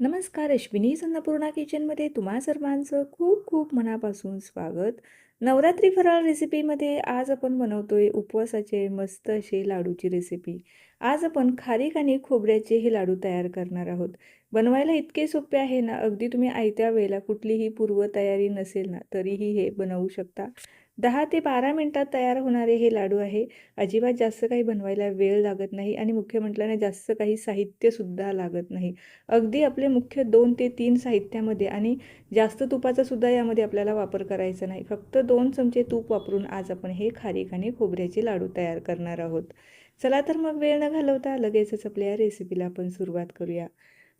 नमस्कार अश्विनी अन्नपूर्णा किचनमध्ये तुम्हा सर्वांचं खूप खूप मनापासून स्वागत. नवरात्री फराळ रेसिपीमध्ये आज आपण बनवतोय उपवासाचे मस्त असे लाडूची रेसिपी. आज आपण खारीक आणि खोबऱ्याचे हे लाडू तयार करणार आहोत. बनवायला इतके सोपे आहे ना अगदी तुम्ही आयत्या वेळेला कुठलीही पूर्वतयारी नसेल ना तरीही हे बनवू शकता. दहा ते बारा मिनटात तयार होणारे हे लाडू आहे. अजिबात जास्त काही बनवायला वेळ लागत नाही आणि मुख्य म्हटलं जास्त काही साहित्यसुद्धा लागत नाही. अगदी आपले मुख्य दोन ते तीन साहित्यामध्ये आणि जास्त तुपाचा सुद्धा यामध्ये आपल्याला वापर करायचा नाही. फक्त दोन चमचे तूप वापरून आज आपण हे खारीक आणि खोबऱ्याचे लाडू तयार करणार आहोत. चला तर मग वेळ न घालवता लगेचच आपल्या रेसिपीला आपण सुरुवात करूया.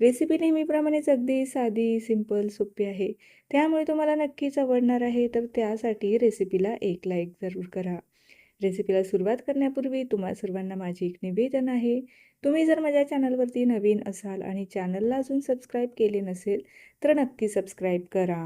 रेसिपी नेहमीप्रमाणेच अगदी साधी सिंपल सोपी आहे. त्यामुळे तुम्हाला नक्कीच आवडणार आहे तर त्यासाठी रेसिपीला एक लाईक जरूर करा. रेसिपीला सुरुवात करण्यापूर्वी तुम्हा सर्वांना माझी एक निवेदन आहे. तुम्ही जर माझ्या चॅनलवरती नवीन असाल आणि चॅनलला अजून सबस्क्राईब केले नसेल तर नक्की सबस्क्राईब करा.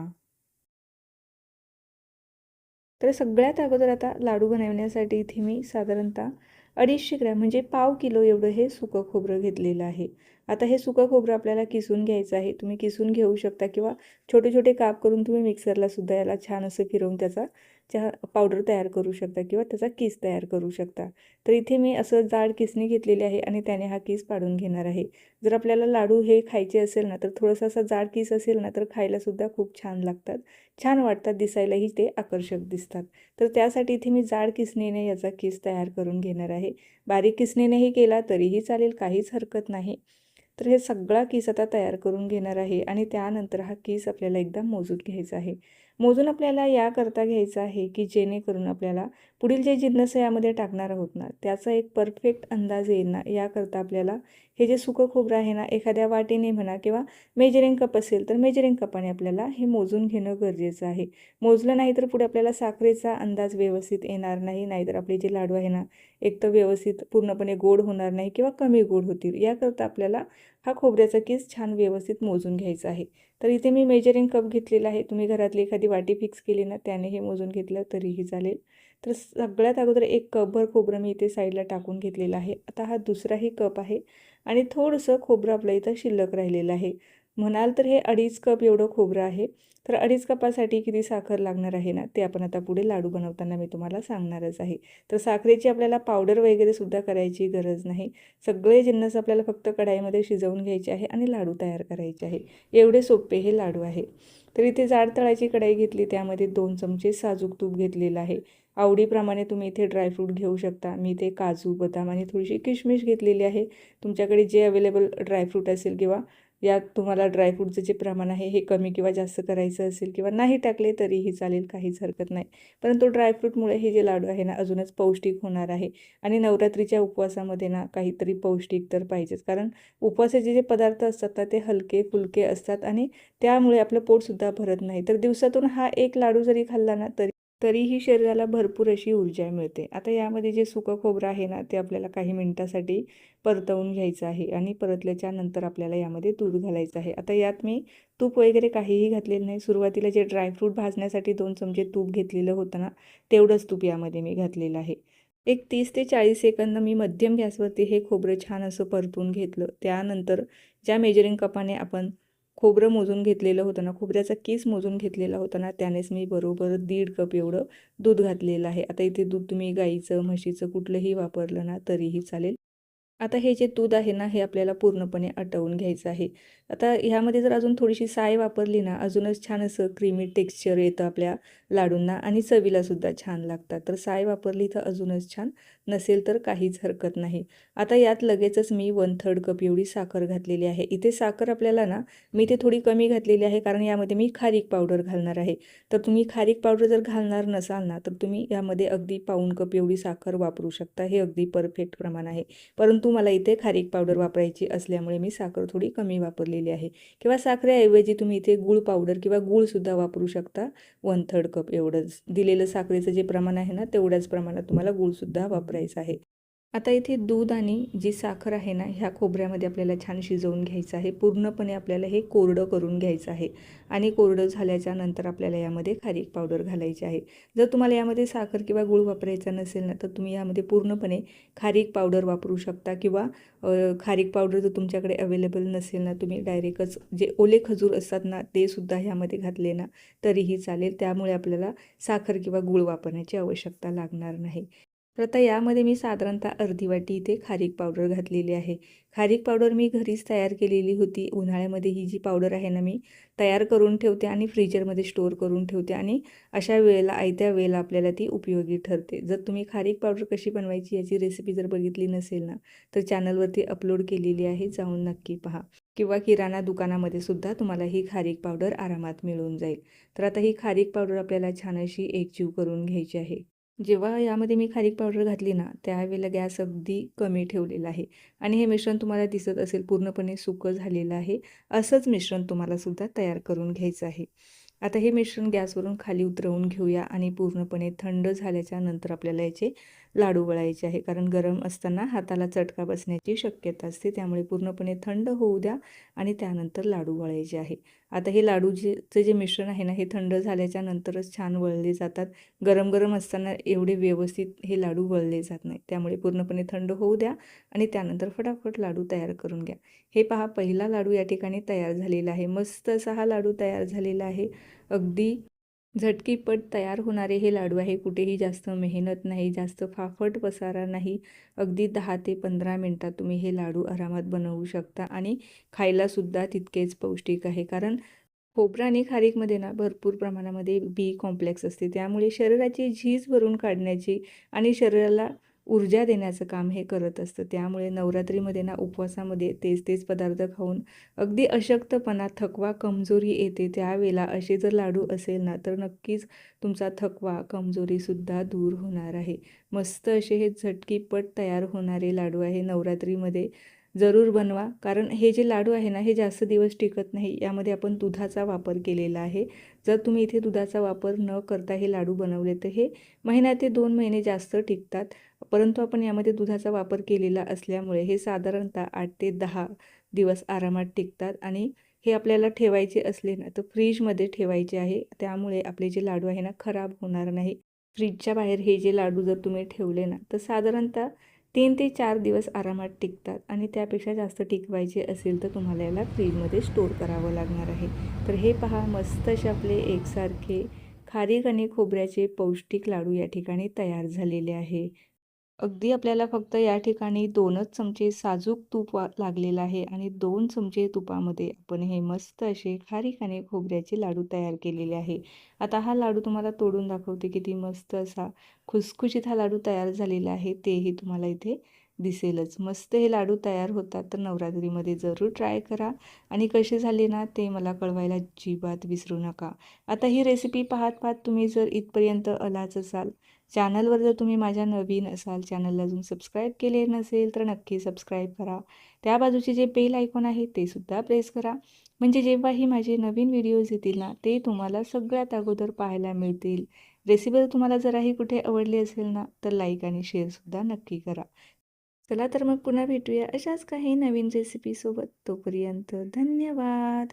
तर सगळ्यात अगोदर आता लाडू बनवण्यासाठी इथे मी साधारणतः अडीचशे ग्रॅम म्हणजे पाव किलो एवढं हे सुकं खोबरं घेतलेलं आहे. आता हे सुकं खोबरं आपल्याला किसून घ्यायचं आहे. तुम्ही किसून घेऊ शकता किंवा छोटे छोटे काप करून तुम्ही मिक्सरला सुद्धा याला छान असं फिरवून त्याचा चहा पावडर तयार करू शकता किंवा त्याचा किस तयार करू शकता. तर इथे मी असं जाड किसणी घेतलेली आहे आणि त्याने हा किस पाडून घेणार आहे. जर आपल्याला लाडू हे खायचे असेल ना तर थोडंसं असा जाड किस असेल ना तर खायलासुद्धा खूप छान लागतात. छान वाटतात दिसायलाही ते आकर्षक दिसतात. तर त्यासाठी इथे मी जाड किसणीने याचा किस तयार करून घेणार आहे. बारीक किसणीनेही केला तरीही चालेल काहीच हरकत नाही. तर हे सगळा कीस आता तयार करून घेणार आहे आणि त्यानंतर हा कीस आपल्याला एकदा मोजून घ्यायचा आहे. मोजून आपल्याला याकरता घ्यायचं आहे की जेणेकरून आपल्याला पुढील जे जिन्नस यामध्ये टाकणार आहोत ना त्याचा एक परफेक्ट अंदाज येईल ना याकरता आपल्याला हे जे सुकं खोबरं आहे ना एखाद्या वाटीने म्हणा किंवा मेजरिंग कप असेल तर मेजरिंग कपाने आपल्याला हे मोजून घेणं गरजेचं आहे. मोजलं नाही तर पुढे आपल्याला साखरेचा अंदाज व्यवस्थित येणार नाही नाहीतर आपले जे लाडू आहे ना एक तर व्यवस्थित पूर्णपणे गोड होणार नाही किंवा कमी गोड होतील. याकरता आपल्याला हा खोबऱ्याचा केस छान व्यवस्थित मोजून घ्यायचा आहे. तर इथे मी मेजरिंग कप घेतलेला आहे. तुम्ही घरातली एखादी वाटी फिक्स केली ना त्याने हे मोजून घेतलं तरीही चालेल. तर सगळ्यात अगोदर एक कपभर खोबरं मी इथे साईडला टाकून घेतलेलं आहे. आता हा दुसराही कप आहे आणि थोडंसं खोबरं आपल्या इथं शिल्लक राहिलेलं आहे. म्हणाल तर हे अडीच कप एवढं खोबरं आहे. तर अडीच कपासाठी किती साखर लागणार आहे ना? ते आपण आता पुढे लाडू बनवताना मी तुम्हाला सांगणारच आहे. तर साखरेची आपल्याला पावडर वगैरे सुद्धा करायची गरज नाही. सगळे जिन्नस आपल्याला फक्त कढाईमध्ये शिजवून घ्यायचे आहे आणि लाडू तयार करायचे आहे. एवढे सोपे हे लाडू आहे. तर इथे जाड तळाची कढाई घेतली त्यामध्ये दोन चमचे साजूक तूप घेतलेलं आहे. आवडीप्रमाणे तुम्ही इथे ड्रायफ्रूट घेऊ शकता. मी इथे काजू बदाम आणि थोडीशी किशमिश घेतलेली आहे. तुमच्याकडे जे अवेलेबल ड्रायफ्रूट असेल किंवा यात तुम्हाला ड्रायफ्रूटचं जे प्रमाण आहे हे कमी किंवा जास्त करायचं असेल किंवा नाही टाकले तरीही चालेल काहीच हरकत नाही. परंतु ड्रायफ्रूटमुळे हे जे लाडू आहे ना अजूनच पौष्टिक होणार आहे. आणि नवरात्रीच्या उपवासामध्ये ना काहीतरी पौष्टिक तर पाहिजेच. कारण उपवासाचे जे पदार्थ असतात ना ते हलके फुलके असतात आणि त्यामुळे आपलं पोटसुद्धा भरत नाही. तर दिवसातून हा एक लाडू जरी खाल्ला ना तरी तरीही शरीराला भरपूर अशी ऊर्जा मिळते. आता यामध्ये जे सुकं खोबरं आहे ना ते आपल्याला काही मिनटासाठी परतवून घ्यायचं आहे आणि परतल्याच्या नंतर आपल्याला यामध्ये दूध घालायचं आहे. आता यात मी तूप वगैरे काहीही घातलेलं नाही. सुरुवातीला जे ड्रायफ्रूट भाजण्यासाठी दोन चमचे तूप घेतलेलं होतं ना तेवढंच तूप यामध्ये मी घातलेलं आहे. एक तीस ते चाळीस सेकंद मी मध्यम गॅसवरती हे खोबरं छान असं परतून घेतलं. त्यानंतर ज्या मेजरिंग कपाने आपण खोबरं मोजून घेतलेलं होतं ना खोबऱ्याचा केस मोजून घेतलेला होता ना त्यानेच मी बरोबर दीड कप एवढं दूध घातलेलं आहे. आता इथे दूध तुम्ही गाईचं म्हशीचं कुठलंही वापरलं ना तरीही चालेल. आता हे जे दूध आहे ना हे आपल्याला पूर्णपणे आटवून घ्यायचं आहे. आता ह्यामध्ये जर अजून थोडीशी साय वापरली ना अजूनच छान असं क्रीमी टेक्स्चर येतं आपल्या लाडूंना आणि चवीलासुद्धा छान लागतात. तर साय वापरली तर अजूनच छान नसेल तर काहीच हरकत नाही. आता यात लगेचच मी वन थर्ड कप एवढी साखर घातलेली आहे. इथे साखर आपल्याला ना मी ते थोडी कमी घातलेली आहे कारण यामध्ये मी खारीक पावडर घालणार आहे. तर तुम्ही खारीक पावडर जर घालणार नसाल ना तर तुम्ही यामध्ये अगदी पाऊन कप एवढी साखर वापरू शकता. हे अगदी परफेक्ट प्रमाण आहे. परंतु मला इथे खारीक पावडर वापरायची असल्यामुळे मी साखर थोडी कमी वापरलेली आहे. किंवा साखरेऐवजी तुम्ही इथे गूळ पावडर किंवा गूळसुद्धा वापरू शकता. वन थर्ड कप एवढंच. दिलेलं साखरेचं जे प्रमाण आहे ना तेवढ्याच प्रमाणात तुम्हाला गूळसुद्धा वापरायचं आहे. आता इथे दूध आणि जी साखर आहे ना ह्या खोबऱ्यामध्ये आपल्याला छान शिजवून घ्यायचं आहे. पूर्णपणे आपल्याला हे कोरडं करून घ्यायचं आहे. आणि कोरडं झाल्याच्यानंतर आपल्याला यामध्ये खारीक पावडर घालायची आहे. जर तुम्हाला यामध्ये साखर किंवा गूळ वापरायचा नसेल ना तर तुम्ही यामध्ये पूर्णपणे खारीक पावडर वापरू शकता किंवा खारीक पावडर जर तुमच्याकडे अवेलेबल नसेल ना तुम्ही डायरेक्टच जे ओले खजूर असतात ना ते सुद्धा ह्यामध्ये घातले ना तरीही चालेल. त्यामुळे आपल्याला साखर किंवा गूळ वापरण्याची आवश्यकता लागणार नाही. तर आता यामध्ये मी साधारणतः अर्धी वाटी इथे खारीक पावडर घातलेली आहे. खारीक पावडर मी घरीच तयार केलेली होती. उन्हाळ्यामध्ये ही जी पावडर आहे ना मी तयार करून ठेवते आणि फ्रीजरमध्ये स्टोअर करून ठेवते आणि अशा वेळेला आयत्या वेळेला आपल्याला ती उपयोगी ठरते. जर तुम्ही खारीक पावडर कशी बनवायची याची रेसिपी जर बघितली नसेल ना तर चॅनलवरती अपलोड केलेली आहे. जाऊन नक्की पहा. किंवा किराणा दुकानामध्ये सुद्धा तुम्हाला ही खारीक पावडर आरामात मिळून जाईल. तर आता ही खारीक पावडर आपल्याला छान अशी एकजीव करून घ्यायची आहे. जेव्हा यामध्ये मी खारीक पावडर घातली ना त्यावेळेला गॅस अगदी कमी ठेवलेला आहे. आणि हे मिश्रण तुम्हाला दिसत असेल पूर्णपणे सुकं झालेलं आहे. असंच मिश्रण तुम्हालासुद्धा तयार करून घ्यायचं आहे. आता हे मिश्रण गॅसवरून खाली उतरवून घेऊया आणि पूर्णपणे थंड झाल्याच्यानंतर आपल्याला याचे लाडू वळायचे आहे. कारण गरम असताना हाताला चटका बसण्याची शक्यता असते. त्यामुळे पूर्णपणे थंड होऊ द्या आणि त्यानंतर लाडू वळायचे आहे. आता हे लाडूचे जे मिश्रण आहे ना हे थंड झाल्याच्या नंतरच छान वळले जातात. गरम गरम असताना एवढे व्यवस्थित हे लाडू वळले जात नाही त्यामुळे पूर्णपणे थंड होऊ द्या आणि त्यानंतर फटाफट लाडू तयार करून घ्या. हे पहा पहिला लाडू या ठिकाणी तयार झालेला आहे. मस्त असा हा लाडू तयार झालेला आहे. अगदी झटकीपट तयार होणारे हे लाडू आहे. कुठेही जास्त मेहनत नाही जास्त फाफट पसारा नाही. अगदी दहा ते पंधरा मिनटात तुम्ही हे लाडू आरामात बनवू शकता आणि खायलासुद्धा तितकेच पौष्टिक आहे. कारण खोबरा आणि खारीकमध्ये ना भरपूर प्रमाणामध्ये बी कॉम्प्लेक्स असते. त्यामुळे शरीराची झीज भरून काढण्याची आणि शरीराला ऊर्जा देण्याचं काम हे करत असतं. त्यामुळे नवरात्रीमध्ये ना उपवासामध्ये तेच तेच पदार्थ खाऊन अगदी अशक्तपणा थकवा कमजोरी येते. त्यावेळेला असे जर लाडू असेल ना तर नक्कीच तुमचा थकवा कमजोरीसुद्धा दूर होणार आहे. मस्त असे हे झटकीपट तयार होणारे लाडू आहे नवरात्रीमध्ये. जरूर बनवा. कारण हे जे लाडू आहे ना हे जास्त दिवस टिकत नाही. यामध्ये आपण दुधाचा वापर केलेला आहे. जर तुम्ही इथे दुधाचा वापर न करता हे लाडू बनवले तर हे महिन्या ते दोन महिने जास्त टिकतात. परंतु आपण यामध्ये दुधाचा वापर केलेला असल्यामुळे हे साधारणतः आठ ते दहा दिवस आरामात टिकतात आणि हे आपल्याला ठेवायचे असले ना तर फ्रीजमध्ये ठेवायचे आहे. त्यामुळे आपले जे लाडू आहे ना खराब होणार नाही. फ्रीजच्या बाहेर हे जे लाडू जर तुम्ही ठेवले ना तर साधारणतः तीन ते चार दिवस आरामात टिकतात आणि त्यापेक्षा जास्त टिकवायचे असेल तर तुम्हाला याला फ्रीजमध्ये स्टोअर करावं लागणार आहे. तर हे पहा मस्त असे आपले एकसारखे खारीक आणि खोबऱ्याचे पौष्टिक लाडू या ठिकाणी तयार झालेले आहे. अगदी आपल्याला फक्त या ठिकाणी दोनच चमचे साजूक तूप लागलेलं आहे आणि दोन चमचे तुपामध्ये आपण हे मस्त असे खारीखाने खोबऱ्याचे लाडू तयार केलेले आहे. आता हा लाडू तुम्हाला तोडून दाखवते किती मस्त असा खुसखुशीत हा लाडू तयार झालेला आहे. तेही तुम्हाला इथे दिसेलच. मस्त हे लाडू तयार होतात तर नवरात्रीमध्ये जरूर ट्राय करा. आणि कसे झाले ना ते मला कळवायला अजिबात विसरू नका. आता ही रेसिपी पाहत पाहत तुम्ही जर इथपर्यंत आलाच असाल चॅनलवर जर तुम्ही माझ्या नवीन असाल चॅनलला अजून सबस्क्राईब केले नसेल तर नक्की सबस्क्राईब करा. त्या बाजूचे जे बेल आयकॉन आहे ते सुद्धा प्रेस करा. म्हणजे जेव्हाही माझे नवीन व्हिडिओज येतील ना ते तुम्हाला सगळ्यात अगोदर पाहायला मिळतील. रेसिपी तुम्हाला जराही कुठे आवडली असेल ना तर लाईक आणि शेअरसुद्धा नक्की करा. चला तर मग पुन्हा भेटूया अशाच काही नवीन रेसिपीसोबत तोपर्यंत धन्यवाद!